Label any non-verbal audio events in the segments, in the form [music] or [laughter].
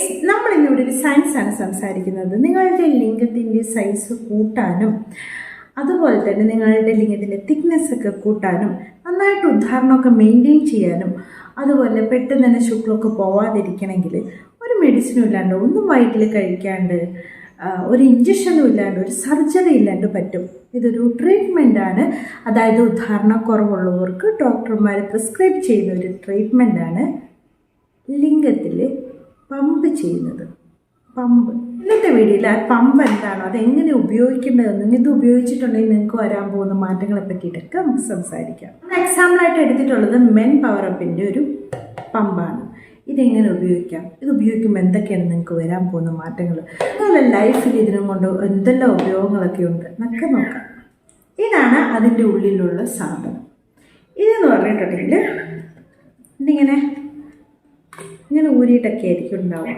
Guys നമ്മൾ ഇന്നിവിടെ ഒരു സയൻസ് ആണ് സംസാരിക്കുന്നത്. നിങ്ങളുടെ ലിംഗത്തിന്റെ സൈസ് കൂട്ടാനും അതുപോലെ തന്നെ നിങ്ങളുടെ ലിംഗത്തിന്റെ തിക്നെസ് ഒക്കെ കൂട്ടാനും നന്നായിട്ട് ഉദ്ധാരണമൊക്കെ മെയിന്റെയിൻ ചെയ്യാനും അതുപോലെ പെട്ടെന്ന് തന്നെ ശുക്ലമൊക്കെ പോവാതിരിക്കണമെങ്കിൽ ഒരു മെഡിസിനും ഇല്ലാണ്ട് ഒന്നും വയറ്റിൽ കഴിക്കാണ്ട് ഒരു ഇഞ്ചക്ഷനും ഇല്ലാണ്ട് ഒരു സർജറി ഇല്ലാണ്ട് പറ്റും. ഇതൊരു ട്രീറ്റ്മെന്റ് ആണ്. അതായത് ഉദ്ധാരണക്കുറവുള്ളവർക്ക് ഡോക്ടർമാർ പ്രിസ്ക്രൈബ് ചെയ്യുന്ന ഒരു ട്രീറ്റ്മെന്റ് ആണ് ലിംഗത്തിൽ ചെയ്യുന്നത്? പമ്പ്. ഇന്നത്തെ വീഡിയോയിൽ ആ പമ്പ് എന്താണോ? അതെങ്ങനെ ഉപയോഗിക്കേണ്ടതെന്നും ഇത് ഉപയോഗിച്ചിട്ടുണ്ടെങ്കിൽ നിങ്ങൾക്ക് വരാൻ പോകുന്ന മാറ്റങ്ങളെ പറ്റിയിട്ടൊക്കെ നമുക്ക് സംസാരിക്കാം. എക്സാമ്പിളായിട്ട് എടുത്തിട്ടുള്ളത് മെൻ പവർ അപ്പിന്റെ ഒരു പമ്പാണ്. ഇതെങ്ങനെ ഉപയോഗിക്കാം? ഇത് ഉപയോഗിക്കുമ്പോൾ എന്തൊക്കെയാണ് നിങ്ങൾക്ക് വരാൻ പോകുന്ന മാറ്റങ്ങൾ? നിങ്ങളുടെ ലൈഫിൽ ഇതിനും കൊണ്ട് എന്തെല്ലാം ഉപയോഗങ്ങളൊക്കെ ഉണ്ട് എന്നൊക്കെ നോക്കാം. ഇതാണ് അതിന്റെ ഉള്ളിലുള്ള സാധനം. ഇതെന്ന് പറഞ്ഞിട്ടുണ്ടെങ്കിൽ ഇതിങ്ങനെ ഇങ്ങനെ ഊരിയിട്ടൊക്കെ ആയിരിക്കും ഉണ്ടാവുക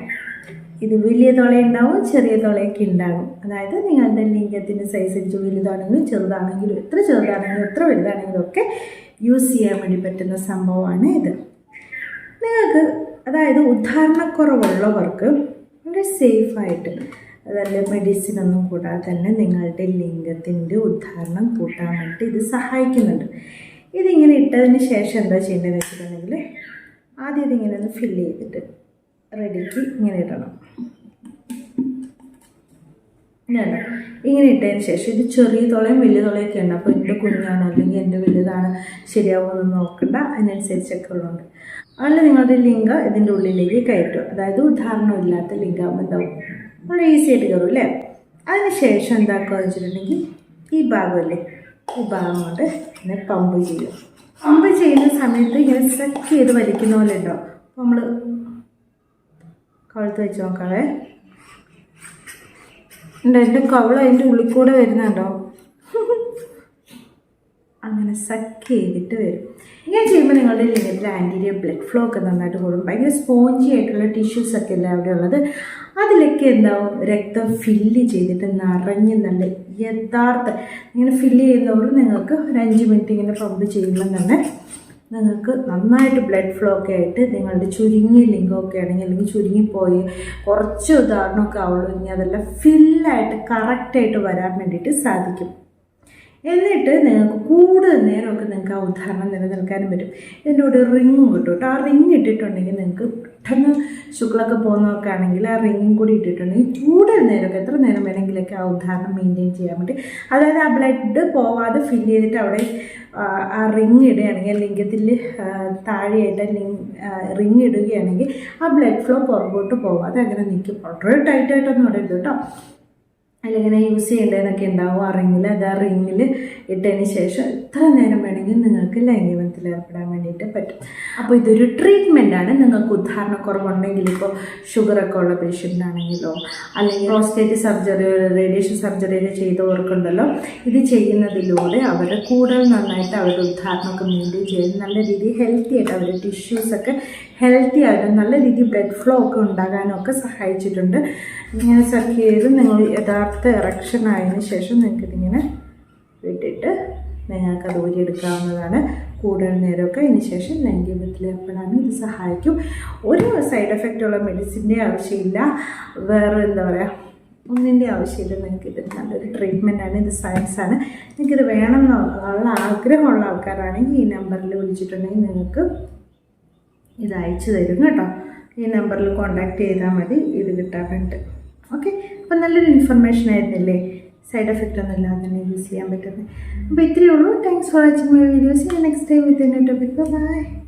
ഇത് വലിയ തുള ഉണ്ടാവും ചെറിയ തുളയൊക്കെ ഉണ്ടാകും. അതായത് നിങ്ങളുടെ ലിംഗത്തിന്റെ സൈസ് അനുസരിച്ച് വലുതാണെങ്കിലും ചെറുതാണെങ്കിലും എത്ര ചെറുതാണെങ്കിലും എത്ര വലുതാണെങ്കിലും ഒക്കെ യൂസ് ചെയ്യാൻ വേണ്ടി പറ്റുന്ന സംഭവമാണ് ഇത്. നിങ്ങൾക്ക് അതായത് ഉദാഹരണക്കുറവുള്ളവർക്ക് വളരെ സേഫായിട്ട് അതല്ല മെഡിസിൻ ഒന്നും കൂടാതെ തന്നെ നിങ്ങളുടെ ലിംഗത്തിന്റെ ഉദ്ധാരണം കൂട്ടാൻ വേണ്ടി ഇത് സഹായിക്കുന്നുണ്ട്. ഇതിങ്ങനെ ഇട്ടതിന് ശേഷം എന്താ ചെയ്യേണ്ടതെന്ന് വെച്ചിട്ടുണ്ടെങ്കിൽ ആദ്യം ഇതിങ്ങനെ ഒന്ന് ഫില്ല് ചെയ്തിട്ട് റെഡിക്ക് ഇങ്ങനെ ഇടണം. ഇങ്ങനെ ഇങ്ങനെ ഇട്ടതിന് ശേഷം ഇത് ചെറിയ തുളയും വലിയ തുളയൊക്കെ ഉണ്ട്. അപ്പോൾ എന്റെ കുഞ്ഞാണ് അല്ലെങ്കിൽ എന്റെ വലുതാണ് ശരിയാവുമെന്ന് നോക്കണ്ട. അതിനനുസരിച്ചൊക്കെ ഉള്ളതുകൊണ്ട്. അതിൽ നിങ്ങളുടെ ലിംഗ ഇതിന്റെ ഉള്ളിലേക്ക് കയറ്റും അതായത് ഉദാഹരണം ഇല്ലാത്ത ലിംഗം എന്താവും വളരെ ഈസി ആയിട്ട് കയറും അല്ലേ? അതിന് ശേഷം എന്താക്കുക വെച്ചിട്ടുണ്ടെങ്കിൽ ഈ ഭാഗമല്ലേ ഈ ഭാഗം കൊണ്ട് ഇതിനെ പമ്പ് ചെയ്യും പമ്പ് ചെയ്യുന്ന സമയത്ത് ഇങ്ങനെ സെറ്റ് ചെയ്ത് വലിക്കുന്ന പോലെ ഉണ്ടോ അപ്പോൾ നമ്മൾ കഴുത്ത് വെച്ച് നോക്കാവേ. എന്റെ കവള അതിന്റെ ഉള്ളിൽ കൂടെ വരുന്നുണ്ടോ? [laughs] അങ്ങനെ സക്ക് ചെയ്തിട്ട് വരും. ഇങ്ങനെ ചെയ്യുമ്പോൾ നിങ്ങളുടെ ലിംഗത്തിൽ ആന്റീരിയർ ബ്ലഡ് ഫ്ലോ ഒക്കെ നന്നായിട്ട് കൂടും. ഭയങ്കര സ്പോഞ്ചി ആയിട്ടുള്ള ടിഷ്യൂസ് ഒക്കെ അല്ലേ അവിടെ ഉള്ളത്? അതിലൊക്കെ എന്താവും? രക്തം ഫില്ല് ചെയ്തിട്ട് നിറഞ്ഞ് നല്ല യഥാർത്ഥ ഇങ്ങനെ ഫില്ല് ചെയ്യുന്നവരും നിങ്ങൾക്ക് ഒരു അഞ്ച് മിനിറ്റ് ഇങ്ങനെ പമ്പ് ചെയ്യുമ്പോൾ തന്നെ നിങ്ങൾക്ക് നന്നായിട്ട് ബ്ലഡ് ഫ്ലോ ഒക്കെ ആയിട്ട് നിങ്ങളുടെ ചുരുങ്ങിയ ലിംഗമൊക്കെ ആണെങ്കിൽ അല്ലെങ്കിൽ ചുരുങ്ങിപ്പോയി കുറച്ച് ഉദാഹരണമൊക്കെ ആവുള്ളൂ ഇനി അതെല്ലാം ഫില്ലായിട്ട് കറക്റ്റായിട്ട് വരാൻ വേണ്ടിയിട്ട് സാധിക്കും. എന്നിട്ട് നിങ്ങൾക്ക് കൂടുതൽ നേരമൊക്കെ നിങ്ങൾക്ക് ആ ഉദാഹരണം നിലനിൽക്കാനും പറ്റും. ഇതിന്റെ കൂടെ റിങ്ങും കിട്ടും കേട്ടോ. ആ റിങ് ഇട്ടിട്ടുണ്ടെങ്കിൽ നിങ്ങൾക്ക് പെട്ടെന്ന് ശുക്ലൊക്കെ പോകുന്നതൊക്കെ ആണെങ്കിൽ ആ റിങ്ങും കൂടി ഇട്ടിട്ടുണ്ടെങ്കിൽ കൂടുതൽ നേരമൊക്കെ എത്ര നേരം വേണമെങ്കിലൊക്കെ ആ ഉദാഹരണം മെയിന്റെയിൻ ചെയ്യാൻ പറ്റും. അതായത് ആ ബ്ലഡ് പോവാതെ ഫിൽ ചെയ്തിട്ട് അവിടെ ആ, റിങ് ഇടുകയാണെങ്കിൽ ലിംഗത്തിൽ താഴെയായിട്ട് ലിങ് റിങ് ഇടുകയാണെങ്കിൽ ആ ബ്ലഡ് ഫ്ലോ പുറകോട്ട് പോവാതെ അങ്ങനെ നിൽക്കും. വളരെ ടൈറ്റായിട്ടൊന്നും ഇടരുത് കേട്ടോ. അല്ലെങ്കിൽ യൂസ് ചെയ്യേണ്ടതെന്നൊക്കെ ഉണ്ടാവും? ആ റിങ്ങിൽ അത് ആ റിങ്ങിൽ ഇട്ടതിന് ശേഷം എത്ര നേരം വേണമെങ്കിൽ നിങ്ങൾക്ക് ലൈംഗികത്തിൽ ഏർപ്പെടാൻ വേണ്ടിയിട്ട് പറ്റും. അപ്പോൾ ഇതൊരു ട്രീറ്റ്മെന്റ് ആണ്. നിങ്ങൾക്ക് ഉദാഹരണക്കുറവുണ്ടെങ്കിൽ ഇപ്പോൾ ഷുഗറൊക്കെ ഉള്ള പേഷ്യന്റ് ആണെങ്കിലോ അല്ലെങ്കിൽ പ്രോസ്റ്റേറ്റ് സർജറി റേഡിയേഷൻ സർജറി ചെയ്തവർക്കുണ്ടല്ലോ ഇത് ചെയ്യുന്നതിലൂടെ അവരുടെ കൂടുതൽ നന്നായിട്ട് അവരുടെ ഉദാഹരണമൊക്കെ മെയിന്റെയിൻ ചെയ്ത് നല്ല രീതിയിൽ ഹെൽത്തി ആയിട്ട് അവരുടെ ടിഷ്യൂസൊക്കെ ഹെൽത്തി ആയിട്ട് നല്ല രീതിയിൽ ബ്ലഡ് ഫ്ലോ ഒക്കെ ഉണ്ടാകാനൊക്കെ സഹായിച്ചിട്ടുണ്ട്. ഇങ്ങനെ സക്ക് ചെയ്ത് നിങ്ങൾ യഥാർത്ഥ ഇറക്ഷൻ ആയതിനു ശേഷം നിങ്ങൾക്ക് ഇതിങ്ങനെ വിട്ടിട്ട് നിങ്ങൾക്ക് അത് ഊരിയെടുക്കാവുന്നതാണ്. കൂടുതൽ നേരമൊക്കെ അതിന് ശേഷം ലൈംഗികത്തിൽ ഏർപ്പെടാനും ഇത് സഹായിക്കും. ഒരു സൈഡ് എഫക്റ്റ് ഉള്ള മെഡിസിന്റെ ആവശ്യമില്ല. വേറെ എന്താ പറയുക ഒന്നിന്റെ ആവശ്യമില്ല. നിങ്ങൾക്ക് ഇത് നല്ലൊരു ട്രീറ്റ്മെന്റാണ് ഇത് സയൻസാണ് നിങ്ങൾക്കിത് വേണം എന്നുള്ള ആഗ്രഹമുള്ള ആൾക്കാരാണെങ്കിൽ ഈ നമ്പറിൽ വിളിച്ചിട്ടുണ്ടെങ്കിൽ നിങ്ങൾക്ക് ഇത് അയച്ചു തരും കേട്ടോ. ഈ നമ്പറിൽ കോൺടാക്റ്റ് ചെയ്താൽ മതി. ഇത് കിട്ടാൻ വേണ്ടിയിട്ട്. ഓക്കെ അപ്പം നല്ലൊരു ഇൻഫർമേഷൻ ആയിരുന്നില്ലേ? സൈഡ് എഫക്റ്റ് ഒന്നും ഇല്ലാതെ തന്നെ യൂസ് ചെയ്യാൻ പറ്റുന്നത്. അപ്പോൾ ഇത്രയേ ഉള്ളൂ. Thanks for watching my videos ഞാൻ next time with topic topic bye